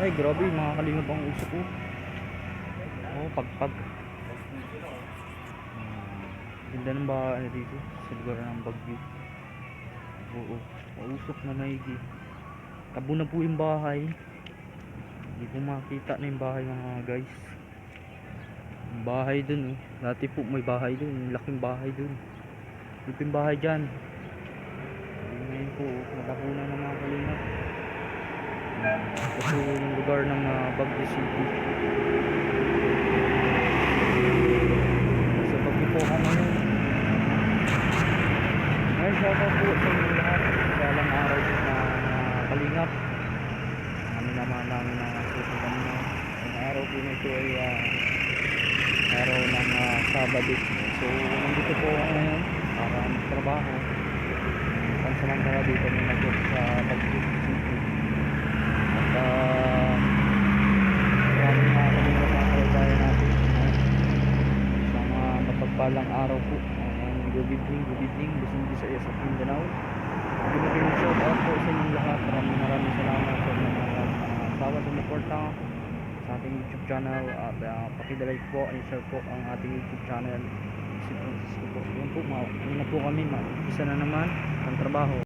Ay, grabe, mga kalingap ang usok ko. Oh, pagpag. Hmm, Ganda ng bahay dito sa lugar ng Bagyo. Oo, mausok na maigi. Tabo na po yung bahay. Hindi po makita na yung bahay mga guys. Yung bahay dun oh. Dati po may bahay dun. Laking bahay dun. Yung bahay dyan. Ngayon po, natapunan ng mga kalingap. Po yung lugar ng uh, Baguio City. Sa Baguio po ako ngayon. Ngayon, shoutout po sa inyo lahat. Dalang araw din na uh, kalingap. Kami naman namin na susunod na. Ang araw po nito ay uh, araw ng uh, Sabado. So, nandito po ako ngayon para magtrabaho. Pansamantala dito may nag sa Baguio City. At uh, maraming mga kanina mga kababayan natin. Isang uh, mapagpalang araw po. Uh, good evening, good evening. Luzon, Visayas at Mindanao. Good evening, shout out po sa inyong lahat. Maraming maraming salamat sa mga sawa sa suporta sa ating YouTube channel at uh, pakidalike po and share po ang ating YouTube channel si Francisco po. Yun po, ma- ano po kami, isa na naman ang trabaho.